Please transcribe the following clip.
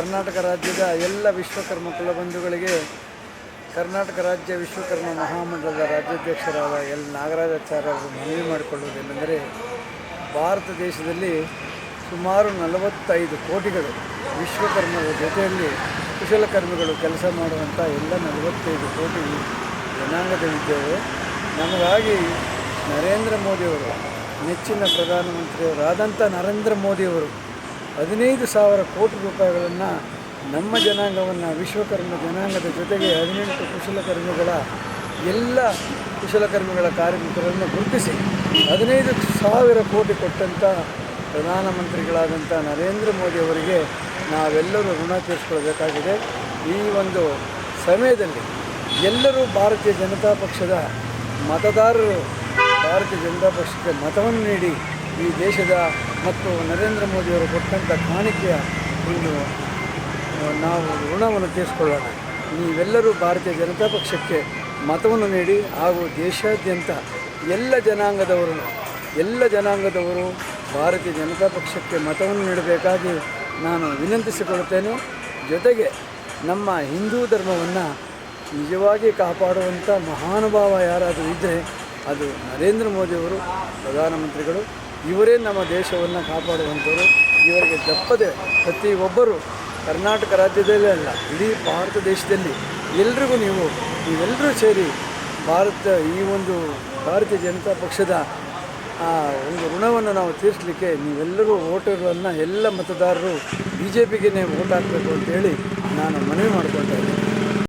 ಕರ್ನಾಟಕ ರಾಜ್ಯದ ಎಲ್ಲ ವಿಶ್ವಕರ್ಮ ಕುಲಬಂಧುಗಳಿಗೆ ಕರ್ನಾಟಕ ರಾಜ್ಯ ವಿಶ್ವಕರ್ಮ ಮಹಾಮಂಡಲದ ರಾಜ್ಯಾಧ್ಯಕ್ಷರಾದ ಎಲ್. ನಾಗರಾಜಾಚಾರ್ಯರು ಮನವಿ ಮಾಡಿಕೊಳ್ಳುವುದೇನೆಂದರೆ ಭಾರತ ದೇಶದಲ್ಲಿ ಸುಮಾರು ನಲವತ್ತೈದು ಕೋಟಿಗಳು ವಿಶ್ವಕರ್ಮರ ಜೊತೆಯಲ್ಲಿ ಕುಶಲಕರ್ಮಿಗಳು ಕೆಲಸ ಮಾಡುವಂಥ ಎಲ್ಲ ನಲವತ್ತೈದು ಕೋಟಿ ಜನಾಂಗದಲ್ಲಿದ್ದೇವೆ ನಮಗಾಗಿ ನರೇಂದ್ರ ಮೋದಿಯವರು, ನೆಚ್ಚಿನ ಪ್ರಧಾನಮಂತ್ರಿಯವರಾದಂಥ ನರೇಂದ್ರ ಮೋದಿಯವರು ಹದಿನೈದು ಸಾವಿರ ಕೋಟಿ ರೂಪಾಯಿಗಳನ್ನು ನಮ್ಮ ಜನಾಂಗವನ್ನು, ವಿಶ್ವಕರ್ಮ ಜನಾಂಗದ ಜೊತೆಗೆ ಹದಿನೆಂಟು ಕುಶಲಕರ್ಮಿಗಳ ಎಲ್ಲ ಕುಶಲಕರ್ಮಿಗಳ ಕಾರ್ಮಿಕರನ್ನು ಗುರುತಿಸಿ ಹದಿನೈದು ಸಾವಿರ ಕೋಟಿ ಕೊಟ್ಟಂಥ ಪ್ರಧಾನಮಂತ್ರಿಗಳಾದಂಥ ನರೇಂದ್ರ ಮೋದಿ ಅವರಿಗೆ ನಾವೆಲ್ಲರೂ ಋಣ ತೀರಿಸ್ಕೊಳ್ಬೇಕಾಗಿದೆ. ಈ ಒಂದು ಸಮಯದಲ್ಲಿ ಎಲ್ಲರೂ ಭಾರತೀಯ ಜನತಾ ಪಕ್ಷದ ಮತದಾರರು ಭಾರತೀಯ ಜನತಾ ಪಕ್ಷಕ್ಕೆ ಮತವನ್ನು ನೀಡಿ ಈ ದೇಶದ ಮತ್ತು ನರೇಂದ್ರ ಮೋದಿಯವರು ಕೊಟ್ಟಂಥ ಕಾಣಿಕೆಯ ಒಂದು ನಾವು ಋಣವನ್ನು ತೀರಿಸ್ಕೊಳ್ಳೋಣ. ನೀವೆಲ್ಲರೂ ಭಾರತೀಯ ಜನತಾ ಪಕ್ಷಕ್ಕೆ ಮತವನ್ನು ನೀಡಿ ಹಾಗೂ ದೇಶಾದ್ಯಂತ ಎಲ್ಲ ಜನಾಂಗದವರು ಎಲ್ಲ ಜನಾಂಗದವರು ಭಾರತೀಯ ಜನತಾ ಪಕ್ಷಕ್ಕೆ ಮತವನ್ನು ನೀಡಬೇಕಾಗಿ ನಾನು ವಿನಂತಿಸಿಕೊಳ್ಳುತ್ತೇನೆ. ಜೊತೆಗೆ ನಮ್ಮ ಹಿಂದೂ ಧರ್ಮವನ್ನು ನಿಜವಾಗಿ ಕಾಪಾಡುವಂಥ ಮಹಾನುಭಾವ ಯಾರಾದರೂ ಇದ್ದರೆ ಅದು ನರೇಂದ್ರ ಮೋದಿಯವರು, ಪ್ರಧಾನಮಂತ್ರಿಗಳು ಇವರೇ ನಮ್ಮ ದೇಶವನ್ನು ಕಾಪಾಡುವಂಥವರು. ಇವರಿಗೆ ತಪ್ಪದೆ ಪ್ರತಿಯೊಬ್ಬರು ಕರ್ನಾಟಕ ರಾಜ್ಯದಲ್ಲೇ ಅಲ್ಲ, ಇಡೀ ಭಾರತ ದೇಶದಲ್ಲಿ ಎಲ್ರಿಗೂ ನೀವು ನೀವೆಲ್ಲರೂ ಸೇರಿ ಭಾರತ, ಈ ಒಂದು ಭಾರತೀಯ ಜನತಾ ಪಕ್ಷದ ಒಂದು ಋಣವನ್ನು ನಾವು ತೀರಿಸಲಿಕ್ಕೆ ನೀವೆಲ್ಲರೂ ಓಟರ್ಗಳನ್ನು ಎಲ್ಲ ಮತದಾರರು ಬಿ ಜೆ ಪಿಗೆ ಓಟ್ ಹಾಕಬೇಕು ಅಂತೇಳಿ ನಾನು ಮನವಿ ಮಾಡ್ಕೊಳ್ತಾ ಇದ್ದೀನಿ.